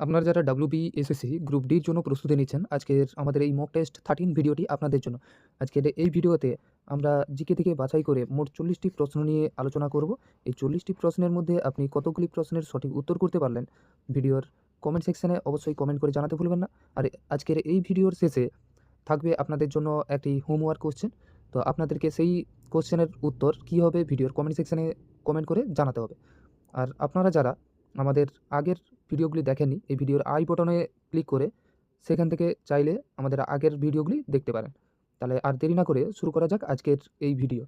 আপনারা যারা WB SSC group ডির জন্য প্রস্তুতি নিচ্ছেন, আজকের আমাদের এই মক টেস্ট থার্টিন ভিডিওটি আপনাদের জন্য। আজকের এই ভিডিওতে আমরা জিকে থেকে বাছাই করে মোট চল্লিশটি প্রশ্ন নিয়ে আলোচনা করব। এই চল্লিশটি প্রশ্নের মধ্যে আপনি কতগুলি প্রশ্নের সঠিক উত্তর করতে পারলেন, ভিডিওর কমেন্ট সেকশানে অবশ্যই কমেন্ট করে জানাতে ভুলবেন না। আর আজকের এই ভিডিওর শেষে থাকবে আপনাদের জন্য একটি হোমওয়ার্ক কোশ্চেন তো আপনাদেরকে সেই কোশ্চেনের উত্তর কী হবে, ভিডিওর কমেন্ট সেকশানে কমেন্ট করে জানাতে হবে। আর আপনারা যারা আমাদের আগের ভিডিওগুলি দেখেননি, এই ভিডিওর আই বটনে ক্লিক করে সেখান থেকে চাইলে আমাদের আগের ভিডিওগুলি দেখতে পারেন। তাহলে আর দেরি না করে শুরু করা যাক আজকের এই ভিডিও।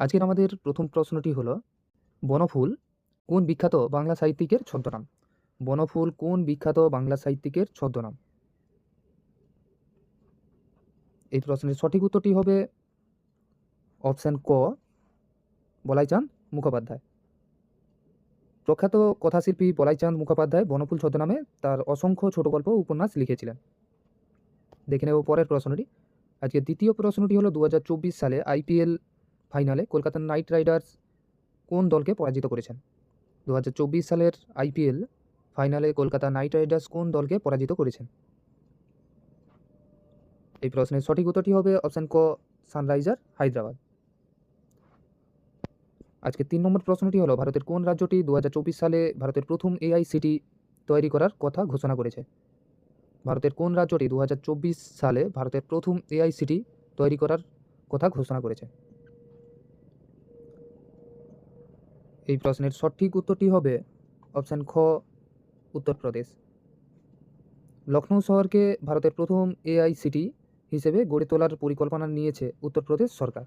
আজকের আমাদের প্রথম প্রশ্নটি হলো, বনফুল কোন বিখ্যাত বাংলা সাহিত্যিকের ছদ্মনাম? বনফুল কোন বিখ্যাত বাংলা সাহিত্যিকের ছদ্মনাম? এই প্রশ্নের সঠিক উত্তরটি হবে অপশান ক বলাইচাঁদ মুখোপাধ্যায়। প্রখ্যাত কথাশিল্পী বলাইচাঁদ মুখোপাধ্যায় বনফুল ছদ্মনামে তার অসংখ্য ছোট গল্প উপন্যাস লিখেছিলেন। দেখে নেব পরের প্রশ্নটি। আজকে দ্বিতীয় প্রশ্নটি হলো দু হাজার চব্বিশ সালে আইপিএল ফাইনালে কলকাতা নাইট রাইডার্স কোন দলকে পরাজিত করেছেন? দু হাজার চব্বিশ সালের আইপিএল ফাইনালে কলকাতা নাইট রাইডার্স কোন দলকে পরাজিত করেছেন? এই প্রশ্নের সঠিক উত্তরটি হবে অপশান ক, সানরাইজার, হায়দ্রাবাদ। আজকে তিন নম্বর প্রশ্নটি হলো, ভারতের কোন রাজ্যটি দু হাজার চব্বিশ সালে ভারতের প্রথম এআইসিটি তৈরি করার কথা ঘোষণা করেছে? ভারতের কোন রাজ্যটি দুহাজার চব্বিশ সালে ভারতের প্রথম এআইসিটি তৈরি করার কথা ঘোষণা করেছে? এই প্রশ্নের সঠিক উত্তরটি হবে অপশান খ, উত্তরপ্রদেশ। লখনৌ শহরকে ভারতের প্রথম এআইসিটি হিসেবে গড়ে তোলার পরিকল্পনা নিয়েছে উত্তরপ্রদেশ সরকার।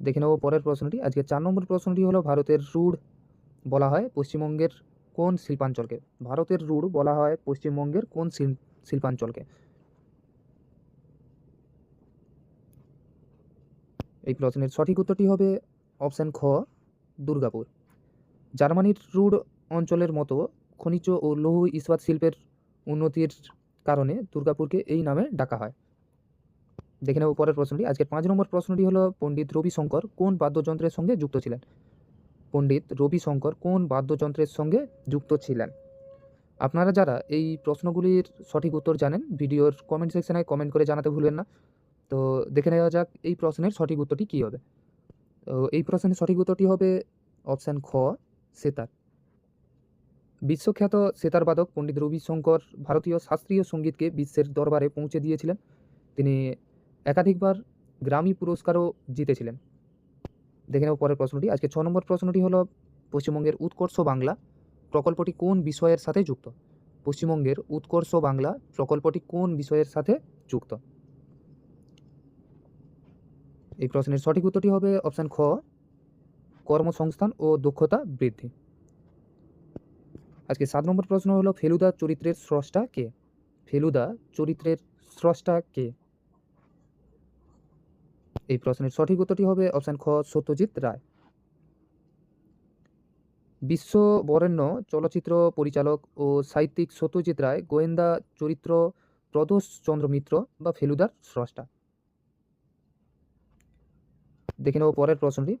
দেখে নেব পরের প্রশ্নটি। আজকে চার নম্বর প্রশ্নটি হলো, ভারতের রুড় বলা হয় পশ্চিমবঙ্গের কোন শিল্পাঞ্চলকে? ভারতের রুড় বলা হয় পশ্চিমবঙ্গের কোন শিল্পাঞ্চলকে? এই প্রশ্নের সঠিক উত্তরটি হবে অপশান খ, দুর্গাপুর। জার্মানির রুড অঞ্চলের মতো খনিজ ও লৌহ ইস্পাত শিল্পের উন্নতির কারণে দুর্গাপুরকে এই নামে ডাকা হয়। দেখে নেব পরের প্রশ্নটি। আজকের পাঁচ নম্বর প্রশ্নটি হলো, পণ্ডিত রবিশঙ্কর কোন বাদ্যযন্ত্রের সঙ্গে যুক্ত ছিলেন? পণ্ডিত রবিশঙ্কর কোন বাদ্যযন্ত্রের সঙ্গে যুক্ত ছিলেন? আপনারা যারা এই প্রশ্নগুলির সঠিক উত্তর জানেন, ভিডিওর কমেন্ট সেকশানে কমেন্ট করে জানাতে ভুলবেন না। তো দেখে নেওয়া যাক এই প্রশ্নের সঠিক উত্তরটি কী হবে। তো এই প্রশ্নের সঠিক উত্তরটি হবে অপশান খ, সেতার। বিশ্বখ্যাত সেতারবাদক পণ্ডিত রবিশঙ্কর ভারতীয় শাস্ত্রীয় সঙ্গীতকে বিশ্বের দরবারে পৌঁছে দিয়েছিলেন। তিনি একাধিকবার গ্রামী পুরস্কারও জিতেছিলেন। দেখে নেব পরের প্রশ্নটি। আজকে ছ নম্বর প্রশ্নটি হলো, পশ্চিমবঙ্গের উৎকর্ষ বাংলা প্রকল্পটি কোন বিষয়ের সাথে যুক্ত? পশ্চিমবঙ্গের উৎকর্ষ বাংলা প্রকল্পটি কোন বিষয়ের সাথে যুক্ত? এই প্রশ্নের সঠিক উত্তরটি হবে অপশান খ, কর্মসংস্থান ও দক্ষতা বৃদ্ধি। আজকে সাত নম্বর প্রশ্ন হলো, ফেলুদা চরিত্রের স্রষ্টা কে? ফেলুদা চরিত্রের স্রষ্টা কে? এই প্রশ্নের সঠিক উত্তরটি হবে অপশান খ, সত্যজিৎ রায়। বিশ্ব বরেণ্য চলচ্চিত্র পরিচালক ও সাহিত্যিক সত্যজিৎ রায়, গোয়েন্দা চরিত্র প্রদোষ চন্দ্র মিত্র বা ফেলুদার স্রষ্টা। দেখে নেব পরের প্রশ্নটি।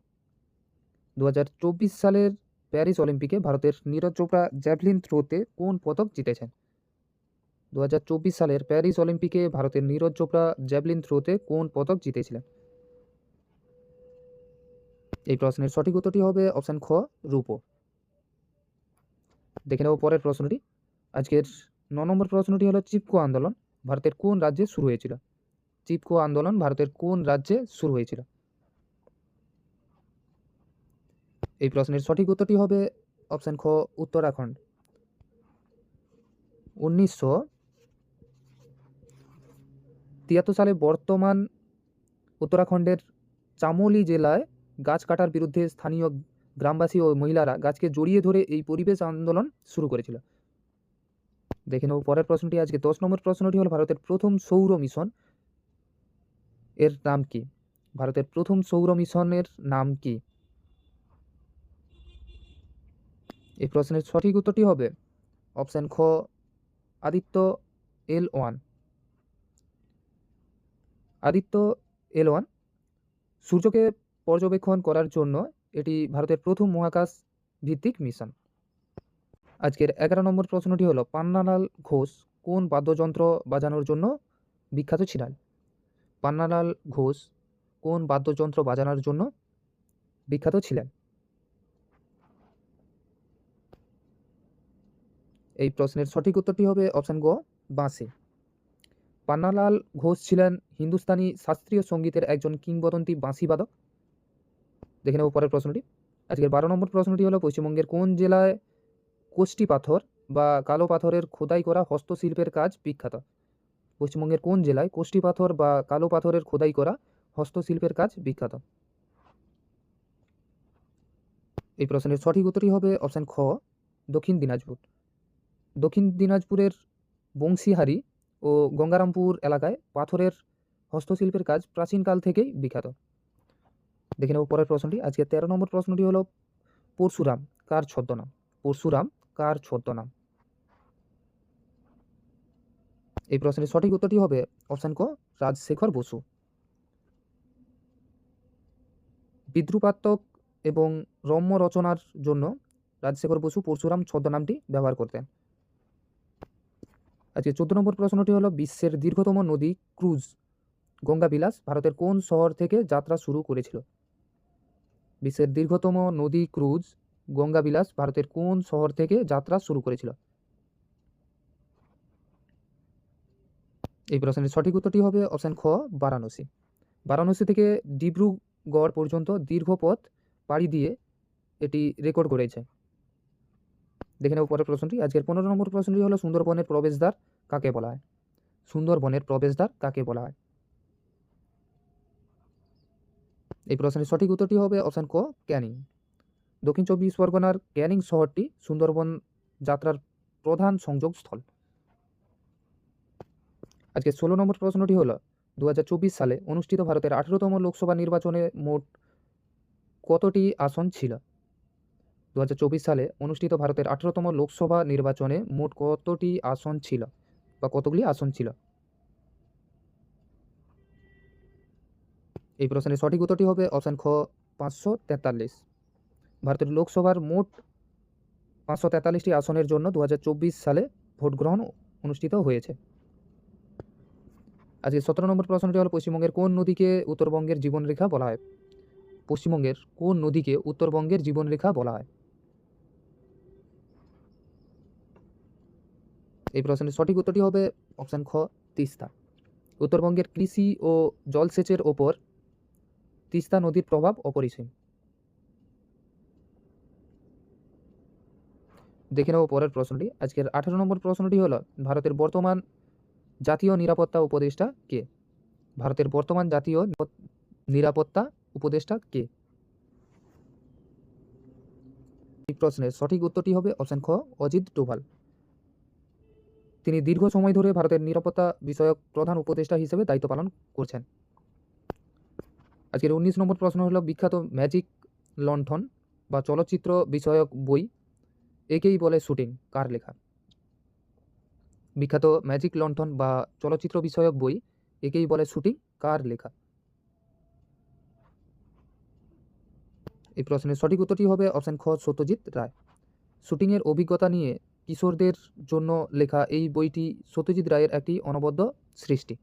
দু হাজার চব্বিশ সালের প্যারিস অলিম্পিকে ভারতের নীরজ চোপড়া জ্যাভলিন থ্রোতে কোন পদক জিতেছেন? দু হাজার চব্বিশ সালের প্যারিস অলিম্পিকে ভারতের নীরজ চোপড়া জ্যাভলিন থ্রোতে কোন পদক জিতেছিলেন? এই প্রশ্নের সঠিক উত্তরটি হবে অপশান খ, রূপো। দেখে নেব পরের প্রশ্নটি। আজকের ন নম্বর প্রশ্নটি হলো, চিপকো আন্দোলন ভারতের কোন রাজ্যে শুরু হয়েছিল? চিপকো আন্দোলন ভারতের কোন রাজ্যে শুরু হয়েছিল? এই প্রশ্নের সঠিক উত্তরটি হবে অপশান খ, উত্তরাখণ্ড। উনিশশো তিয়াত্তর সালে বর্তমান উত্তরাখণ্ডের চামোলি জেলায় গাছ কাটার বিরুদ্ধে স্থানীয় গ্রামবাসী ও মহিলারা গাছকে জড়িয়ে ধরে এই পরিবেশ আন্দোলন শুরু করেছিল। দেখে নেব পরের প্রশ্নটি আজকে। দশ নম্বর প্রশ্নটি হল ভারতের প্রথম সৌর মিশন। এর নাম কি? ভারতের প্রথম সৌর মিশনের নাম কি? এই প্রশ্নের সঠিক উত্তরটি হবে অপশান খ, Aditya L one. Aditya L one. সূর্যকে পর্যবেক্ষণ করার জন্য এটি ভারতের প্রথম মহাকাশ ভিত্তিক মিশন। আজকের এগারো নম্বর প্রশ্নটি হলো, পান্নালাল ঘোষ কোন বাদ্যযন্ত্র বাজানোর জন্য বিখ্যাত ছিলেন? পান্নালাল ঘোষ কোন বাদ্যযন্ত্র বাজানোর জন্য বিখ্যাত ছিলেন? এই প্রশ্নের সঠিক উত্তরটি হবে অপশান গ, বাঁশি। পান্নালাল ঘোষ ছিলেন হিন্দুস্তানি শাস্ত্রীয় সঙ্গীতের একজন কিংবদন্তি বাঁশিবাদক দেখে নেব পরের প্রশ্নটি। আজকের বারো নম্বর প্রশ্নটি হলো, পশ্চিমবঙ্গের কোন জেলায় কোষ্টি পাথর বা কালো পাথরের খোদাই করা হস্তশিল্পের কাজ বিখ্যাত? পশ্চিমবঙ্গের কোন জেলায় কোষ্টি পাথর বা কালো পাথরের খোদাই করা হস্তশিল্পের কাজ বিখ্যাত? এই প্রশ্নের সঠিক উত্তরটি হবে অপশান খ, দক্ষিণ দিনাজপুর। দক্ষিণ দিনাজপুরের বংশীহারি ও গঙ্গারামপুর এলাকায় পাথরের হস্তশিল্পের কাজ প্রাচীনকাল থেকেই বিখ্যাত। দেখে নেব পরের প্রশ্নটি। আজকে তেরো নম্বর প্রশ্নটি হলো, পরশুরাম কার ছদ্মনাম? পরশুরাম কার ছদ্মনাম? এই প্রশ্নের সঠিক উত্তরটি হবে অপশান ক, রাজশেখর বসু। বিদ্রুপাত্মক এবং রম্য রচনার জন্য রাজশেখর বসু পরশুরাম ছদ্মনামটি ব্যবহার করতেন। আজকে চোদ্দ নম্বর প্রশ্নটি হলো, বিশ্বের দীর্ঘতম নদী ক্রুজ গঙ্গা বিলাস ভারতের কোন শহর থেকে যাত্রা শুরু করেছিল? বিশ্বের দীর্ঘতম নদী ক্রুজ গঙ্গাবিলাস ভারতের কোন শহর থেকে যাত্রা শুরু করেছিল? এই প্রশ্নের সঠিক উত্তরটি হবে অপশান খ, বারাণসী। বারাণসী থেকে ডিব্রুগড় পর্যন্ত দীর্ঘ পথ পাড়ি দিয়ে এটি রেকর্ড করেছে। দেখে নেব পরের প্রশ্নটি। আজকের পনেরো নম্বর প্রশ্নটি হলো, সুন্দরবনের প্রবেশদ্বার কাকে বলা হয়? সুন্দরবনের প্রবেশদ্বার কাকে বলা হয়? এই প্রশ্নের সঠিক উত্তরটি হবে অপশান ক, ক্যানিং। দক্ষিণ চব্বিশ পরগনার ক্যানিং শহরটি সুন্দরবন যাত্রার প্রধান সংযোগস্থল। আজকে ষোলো নম্বর প্রশ্নটি হলো দু হাজার চব্বিশ সালে অনুষ্ঠিত ভারতের আঠেরোতম লোকসভা নির্বাচনে মোট কতটি আসন ছিল? দু হাজার চব্বিশ সালে অনুষ্ঠিত ভারতের আঠেরোতম লোকসভা নির্বাচনে মোট কতটি আসন ছিল বা কতগুলি আসন ছিল? এই প্রশ্নের সঠিক উত্তরটি হবে অপশান খ, পাঁচশো তেতাল্লিশ। ভারতের লোকসভার মোট পাঁচশো তেতাল্লিশটি আসনের জন্য দু হাজার চব্বিশ সালে ভোট গ্রহণ অনুষ্ঠিত হয়েছে। আজকে সতেরো নম্বর প্রশ্নটি হলো, পশ্চিমবঙ্গের কোন নদীকে উত্তরবঙ্গের জীবনরেখা বলা হয়? পশ্চিমবঙ্গের কোন নদীকে উত্তরবঙ্গের জীবনরেখা বলা হয়? এই প্রশ্নের সঠিক উত্তরটি হবে অপশান খ, তিস্তা। উত্তরবঙ্গের কৃষি ও জলসেচের ওপর তিস্তা নদীর প্রভাব অপরিসীম। দেখে নেব পরের প্রশ্নটি। আজকের আঠারো নম্বর প্রশ্নটি হলো, ভারতের বর্তমান জাতীয় নিরাপত্তা উপদেষ্টা কে? ভারতের বর্তমান জাতীয় নিরাপত্তা উপদেষ্টা কে? এই প্রশ্নের সঠিক উত্তরটি হবে অপশান খ, অজিত ডোভাল। তিনি দীর্ঘ সময় ধরে ভারতের নিরাপত্তা বিষয়ক প্রধান উপদেষ্টা হিসেবে দায়িত্ব পালন করছেন। আজকের উনিশ নম্বর প্রশ্ন হলো বিখ্যাত ম্যাজিক লণ্ঠন বা চলচ্চিত্র বিষয়ক বই। একেই বলে শুটিং, কার লেখা? বিখ্যাত ম্যাজিক লণ্ঠন বা চলচ্চিত্র বিষয়ক বই, একেই বলে শুটিং, কার লেখা? এই প্রশ্নের সঠিক উত্তরটি হবে অপশান খ, সত্যজিৎ রায়। শুটিংয়ের অভিজ্ঞতা নিয়ে কিশোরদের জন্য লেখা এই বইটি সত্যজিৎ রায়ের একটি অনবদ্য সৃষ্টি।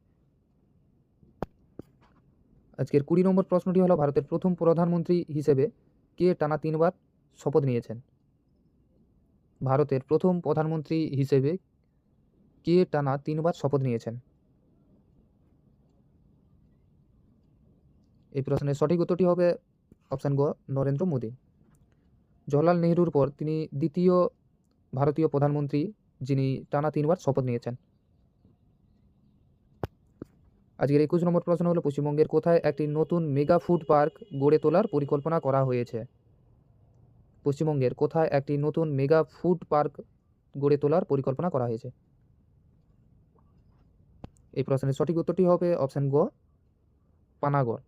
আজকের কুড়ি নম্বর প্রশ্নটি হলো ভারতের প্রথম প্রধানমন্ত্রী হিসেবে কে টানা তিনবার শপথ নিয়েছেন? ভারতের প্রথম প্রধানমন্ত্রী হিসেবে কে টানা তিনবার শপথ নিয়েছেন? এই প্রশ্নের সঠিক উত্তরটি হবে অপশান গ, নরেন্দ্র মোদী। জওহরলাল নেহরুর পর তিনি দ্বিতীয় ভারতীয় প্রধানমন্ত্রী যিনি টানা তিনবার শপথ নিয়েছেন। আজকের একুশ নম্বর প্রশ্ন হলো, পশ্চিমবঙ্গের কোথায় একটি নতুন মেগা ফুড পার্ক গড়ে তোলার পরিকল্পনা করা হয়েছে? পশ্চিমবঙ্গের কোথায় একটি নতুন মেগা ফুড পার্ক গড়ে তোলার পরিকল্পনা করা হয়েছে? এই প্রশ্নের সঠিক উত্তরটি হবে অপশান গ, পানাগড়।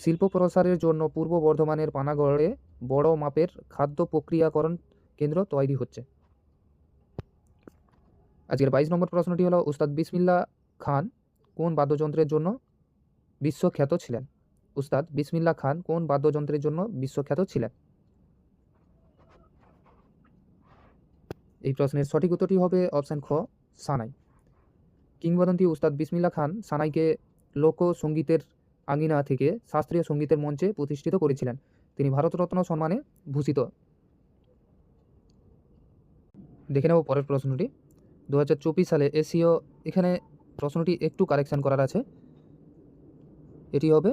শিল্প প্রসারের জন্য পূর্ব বর্ধমানের পানাগড়ে বড় মাপের খাদ্য প্রক্রিয়াকরণ কেন্দ্র তৈরি হচ্ছে। আজকের বাইশ নম্বর প্রশ্নটি হলো উস্তাদ বিসমিল্লা খান কোন বাদ্যযন্ত্রের জন্য বিশ্বখ্যাত ছিলেন? উস্তাদ বিসমিল্লা খান, কোন বাদ্যযন্ত্রের জন্য বিশ্বখ্যাত ছিলেন? এই প্রশ্নের সঠিক উত্তরটি হবে অপশান খ, সানাই। কিংবদন্তি উস্তাদ বিসমিল্লা খান সানাইকে লোকসঙ্গীতের আঙিনা থেকে শাস্ত্রীয় সঙ্গীতের মঞ্চে প্রতিষ্ঠিত করেছিলেন। তিনি ভারতরত্ন সম্মানে ভূষিত। দেখে নেব পরের প্রশ্নটি। দু হাজার চব্বিশ সালে এশীয় এখানে প্রশ্নটি একটু কারেকশান করার আছে। এটি হবে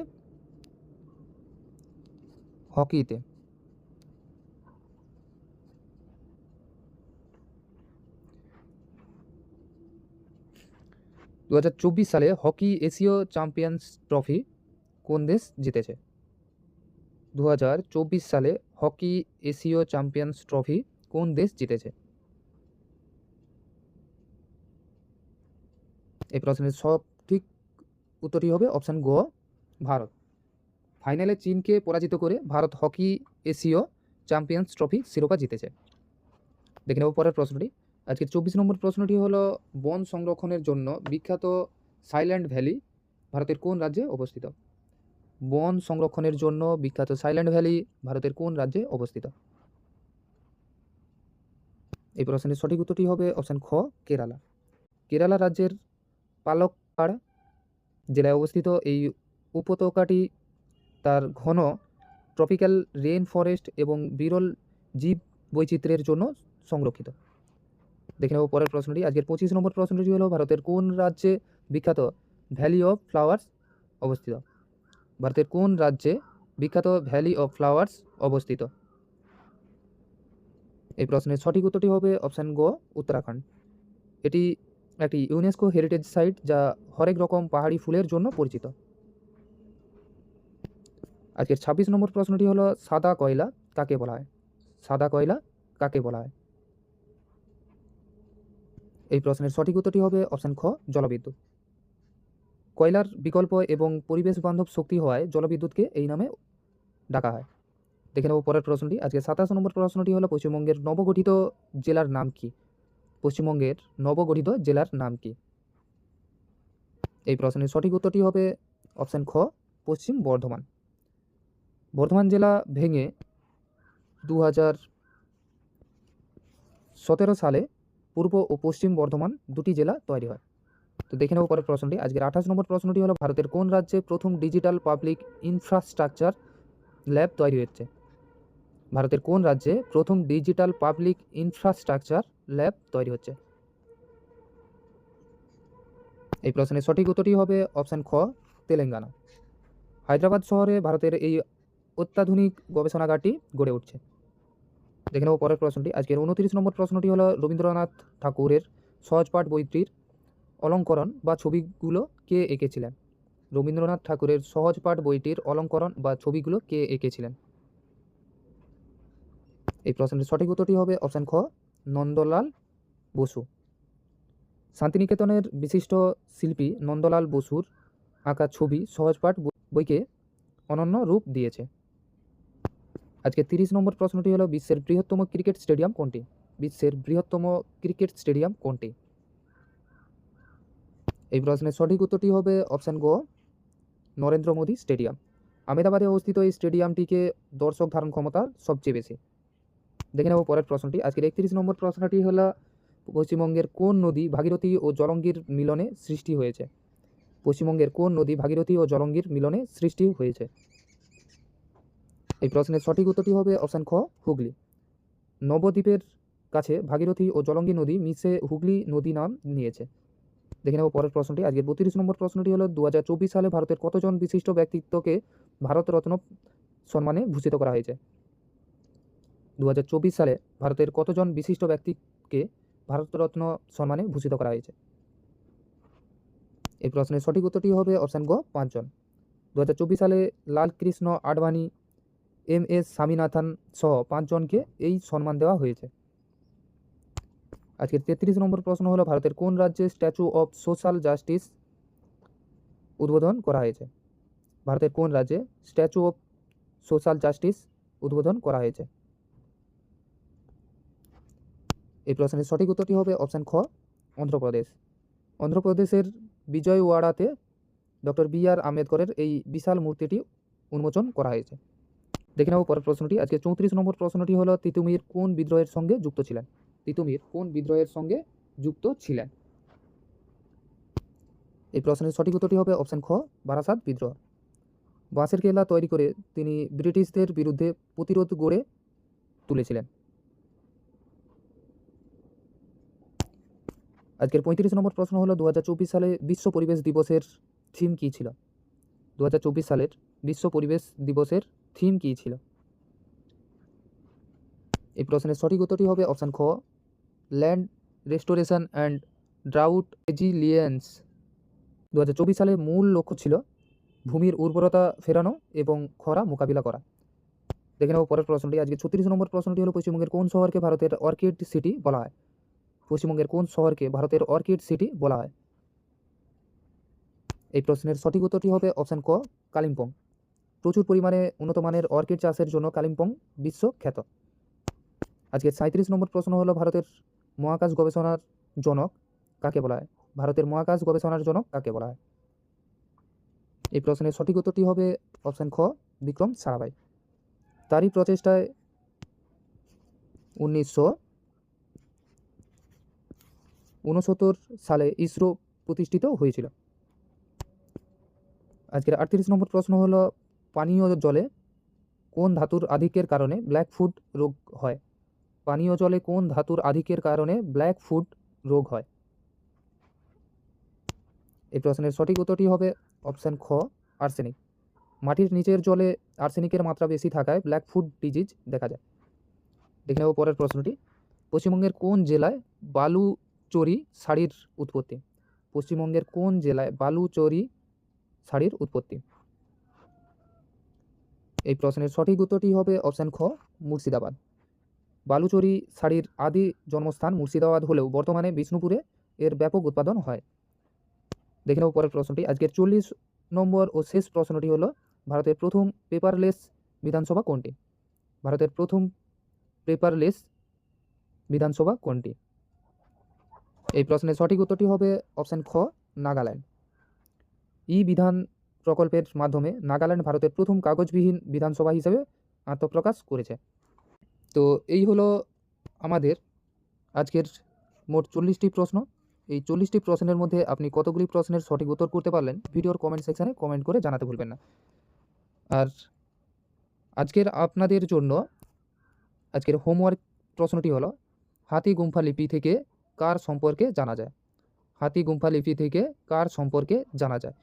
হকিতে। দু হাজার চব্বিশ সালে হকি এশীয় চ্যাম্পিয়ন্স ট্রফি কোন দেশ জিতেছে? দু হাজার চব্বিশ সালে হকি এশীয় চ্যাম্পিয়ন্স ট্রফি কোন দেশ জিতেছে? এই প্রশ্নের সঠিক উত্তরটি হবে অপশান গ, ভারত। ফাইনালে চীনকে পরাজিত করে ভারত হকি, এশীয় চ্যাম্পিয়ন্স ট্রফি শিরোপা জিতেছে। দেখে নেব পরের প্রশ্নটি। আজকের চব্বিশ নম্বর প্রশ্নটি হলো, বন সংরক্ষণের জন্য বিখ্যাত সাইল্যান্ড ভ্যালি ভারতের কোন রাজ্যে অবস্থিত? বন সংরক্ষণের জন্য বিখ্যাত সাইল্যান্ড ভ্যালি ভারতের কোন রাজ্যে অবস্থিত? এই প্রশ্নের সঠিক উত্তরটি হবে অপশান খ, কেরালা। কেরালা রাজ্যের পালক্কাড় জেলায় অবস্থিত এই উপত্যকাটি তার ঘন ট্রপিক্যাল রেন ফরেস্ট এবং বিরল জীব বৈচিত্র্যের জন্য সংরক্ষিত। দেখে নেব পরের প্রশ্নটি। আজকের পঁচিশ নম্বর প্রশ্নটি হলো, ভারতের কোন রাজ্যে বিখ্যাত ভ্যালি অফ ফ্লাওয়ার্স অবস্থিত? ভারতের কোন রাজ্যে বিখ্যাত ভ্যালি অফ ফ্লাওয়ার্স অবস্থিত? এই প্রশ্নের সঠিক উত্তরটি হবে অপশান গ, উত্তরাখণ্ড। এটি একটি ইউনেস্কো হেরিটেজ সাইট যা হরেক রকম পাহাড়ি ফুলের জন্য পরিচিত। আজকের ছাব্বিশ নম্বর প্রশ্নটি হলো, সাদা কয়লা কাকে বলা হয়? সাদা কয়লা কাকে বলা হয়? এই প্রশ্নের সঠিক উত্তরটি হবে অপশান খ, জলবিদ্যুৎ। কয়লার বিকল্প এবং পরিবেশ বান্ধব শক্তি হওয়ায় জলবিদ্যুৎকে এই নামে ডাকা হয়। দেখে নেব পরের প্রশ্নটি। আজকে সাতাশ নম্বর প্রশ্নটি হলো, পশ্চিমবঙ্গের নবগঠিত জেলার নাম কি? পশ্চিমবঙ্গের নবগঠিত জেলার নাম কি? এই প্রশ্নের সঠিক উত্তরটি হবে অপশান খ, পশ্চিম বর্ধমান। বর্ধমান জেলা ভেঙে দু হাজার সতেরো সালে পূর্ব ও পশ্চিম বর্ধমান দুটি জেলা তৈরি হয়। তো দেখে নেব পরের প্রশ্নটি। আজকের আঠাশ নম্বর প্রশ্নটি হলো, ভারতের কোন রাজ্যে প্রথম ডিজিটাল পাবলিক ইনফ্রাস্ট্রাকচার ল্যাব তৈরি হচ্ছে ভারতের কোন রাজ্যে প্রথম ডিজিটাল পাবলিক ইনফ্রাস্ট্রাকচার ল্যাব তৈরি হচ্ছে? এই প্রশ্নের সঠিক উত্তরটি হবে অপশান খ, তেলেঙ্গানা। হায়দ্রাবাদ শহরে ভারতের এই অত্যাধুনিক গবেষণাগারটি গড়ে উঠছে। দেখে নেব পরের প্রশ্নটি। আজকের উনত্রিশ নম্বর প্রশ্নটি হলো রবীন্দ্রনাথ ঠাকুরের সহজপাঠ বইটির অলঙ্করণ বা ছবিগুলো কে এঁকেছিলেন? রবীন্দ্রনাথ ঠাকুরের সহজপাঠ বইটির অলঙ্করণ বা ছবিগুলো কে এঁকেছিলেন? এই প্রশ্নের সঠিক উত্তরটি হবে অপশান খ, নন্দলাল বসু। শান্তিনিকেতনের বিশিষ্ট শিল্পী নন্দলাল বসুর আঁকা ছবি সহজপাঠ বই- বইকে অনন্য রূপ দিয়েছে। আজকে তিরিশ নম্বর প্রশ্নটি হলো, বিশ্বের বৃহত্তম ক্রিকেট স্টেডিয়াম কোনটি? বিশ্বের বৃহত্তম ক্রিকেট স্টেডিয়াম কোনটি? এই প্রশ্নের সঠিক উত্তরটি হবে অপশান গ, নরেন্দ্র মোদী স্টেডিয়াম। আহমেদাবাদে অবস্থিত এই স্টেডিয়ামটিকে দর্শক ধারণ ক্ষমতা সবচেয়ে বেশি। দেখে নেব পরের প্রশ্নটি। আজকের একত্রিশ নম্বর প্রশ্নটি হলো, পশ্চিমবঙ্গের কোন নদী ভাগীরথী ও জলঙ্গির মিলনে সৃষ্টি হয়েছে? পশ্চিমবঙ্গের কোন নদী ভাগীরথী ও জলঙ্গির মিলনে সৃষ্টি হয়েছে? এই প্রশ্নের সঠিক উত্তরটি হবে অপশান খ, হুগলি। নবদ্বীপের কাছে ভাগীরথী ও জলঙ্গি নদী মিশে হুগলি নদী নাম নিয়েছে। দেখে নেব পরের প্রশ্নটি। আজকের বত্রিশ নম্বর প্রশ্নটি হলো, দুহাজার চব্বিশ সালে ভারতের কতজন বিশিষ্ট ব্যক্তিত্বকে ভারতরত্ন সম্মানে ভূষিত করা হয়েছে? দু হাজার চব্বিশ সালে ভারতের কতজন বিশিষ্ট ব্যক্তিকে ভারতরত্ন সম্মানে ভূষিত করা হয়েছে? এই প্রশ্নের সঠিক উত্তরটি হবে অপশান গ, পাঁচজন। দু হাজার চব্বিশ সালে লালকৃষ্ণ আডবাণী এম এস স্বামীনাথন সহ পাঁচজনকে এই সম্মান দেওয়া হয়েছে। আজকের তেত্রিশ নম্বর প্রশ্ন হলো, ভারতের কোন রাজ্যে স্ট্যাচু অফ সোশ্যাল জাস্টিস উদ্বোধন করা হয়েছে? ভারতের কোন রাজ্যে স্ট্যাচু অফ সোশ্যাল জাস্টিস উদ্বোধন করা হয়েছে? এই প্রশ্নের সঠিক উত্তরটি হবে অপশান খ, অন্ধ্রপ্রদেশ। অন্ধ্রপ্রদেশের বিজয়ওয়াড়াতে ডক্টর বি আর আম্বেদকরের এই বিশাল মূর্তিটি উন্মোচন করা হয়েছে। দেখে নেব পরের প্রশ্নটি। আজকে চৌত্রিশ নম্বর প্রশ্নটি হলো, তিতুমির কোন বিদ্রোহের সঙ্গে যুক্ত ছিলেন? তিতুমির কোন বিদ্রোহের সঙ্গে যুক্ত ছিলেন? এই প্রশ্নের সঠিক উত্তরটি হবে অপশন খ, বারাসাত বিদ্রোহ। বাঁশের কেল্লা তৈরি করে তিনি ব্রিটিশদের বিরুদ্ধে প্রতিরোধ গড়ে তুলেছিলেন। আজকের পঁয়ত্রিশ নম্বর প্রশ্ন হলো দু হাজার চব্বিশ সালে বিশ্ব পরিবেশ দিবসের থিম কী ছিল? দু হাজার চব্বিশ সালের বিশ্ব পরিবেশ দিবসের থিম কী ছিল? এই প্রশ্নের সঠিক উত্তরটি হবে অপশান খ land restoration and drought resilience দু সালে মূল লক্ষ্য ছিল ভূমির উর্বরতা ফেরানো এবং খরা মোকাবিলা করা। দেখে নেব পরের প্রশ্নটি। আজকে ছত্রিশ নম্বর প্রশ্নটি হলো, পশ্চিমবঙ্গের কোন শহরকে ভারতের অর্কিড সিটি বলা হয়? পশ্চিমবঙ্গের কোন শহরকে ভারতের অর্কিড সিটি বলা হয়? এই প্রশ্নের সঠিক উত্তরটি হবে অপশান ক, কালিম্পং। প্রচুর পরিমাণে উন্নত মানের অর্কিড চাষের জন্য কালিম্পং বিশ্বখ্যাত। আজকে সাঁত্রিশ নম্বর প্রশ্ন হলো ভারতের মহাকাশ গবেষণার জনক কাকে বলা হয়? ভারতের মহাকাশ গবেষণার জনক কাকে বলা হয়? এই প্রশ্নের সঠিক উত্তরটি হবে অপশান খ, বিক্রম সারাভাই। তারই প্রচেষ্টায় উনিশশো ঊনসত্তর সালে ইসরো প্রতিষ্ঠিত হয়েছিল। আজকের আটত্রিশ নম্বর প্রশ্ন হলো, পানীয় জলে কোন ধাতুর আধিক্যের কারণে ব্ল্যাক ফুড রোগ হয়? পানীয় জলে কোন ধাতুর আধিক্যের কারণে ব্ল্যাক ফুড রোগ হয়? এই প্রশ্নের সঠিক উত্তরটি হবে অপশান খ আর্সেনিক মাটির নিচের জলে আর্সেনিকের মাত্রা বেশি থাকায় ব্ল্যাক ফুড ডিজিজ দেখা যায়। দেখে নেব পরের প্রশ্নটি। পশ্চিমবঙ্গের কোন জেলায় বালুচরি শাড়ির উৎপত্তি। পশ্চিমবঙ্গের কোন জেলায় বালুচরি শাড়ির উৎপত্তি? এই প্রশ্নের সঠিক উত্তরটি হবে অপশান খ, মুর্শিদাবাদ। বালুচরি শাড়ির আদি জন্মস্থান মুর্শিদাবাদ হলেও বর্তমানে বিষ্ণুপুরে এর ব্যাপক উৎপাদন হয়। দেখে নেব পরের প্রশ্নটি। আজকের চল্লিশ নম্বর ও শেষ প্রশ্নটি হলো ভারতের প্রথম পেপারলেস বিধানসভা কোনটি? ভারতের প্রথম পেপারলেস বিধানসভা কোনটি? এই প্রশ্নের সঠিক উত্তরটি হবে অপশান খ, নাগাল্যান্ড। ই বিধান প্রকল্পের মাধ্যমে নাগাল্যান্ড ভারতের প্রথম কাগজবিহীন বিধানসভা হিসেবে আত্মপ্রকাশ করেছে। তো এই হলো আমাদের আজকের মোট চল্লিশটি প্রশ্ন। এই চল্লিশটি প্রশ্নের মধ্যে আপনি কতগুলি প্রশ্নের সঠিক উত্তর করতে পারলেন ভিডিওর কমেন্ট সেকশানে কমেন্ট করে জানাতে ভুলবেন না। আর আজকের আপনাদের জন্য আজকের হোমওয়ার্ক প্রশ্নটি হলো, হাতি গুম্ফা লিপি থেকে কার সম্পর্কে জানা যায়? হাতি, গুম্ফা, লিপি থেকে কার সম্পর্কে জানা যায়?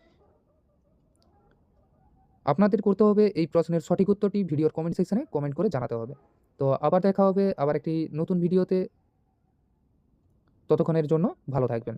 আপনাদের করতে হবে এই প্রশ্নের সঠিক উত্তরটি ভিডিওর কমেন্ট সেকশানে কমেন্ট করে জানাতে হবে। তো আবার দেখা হবে আবার একটি নতুন ভিডিওতে ততক্ষণের জন্য ভালো থাকবেন।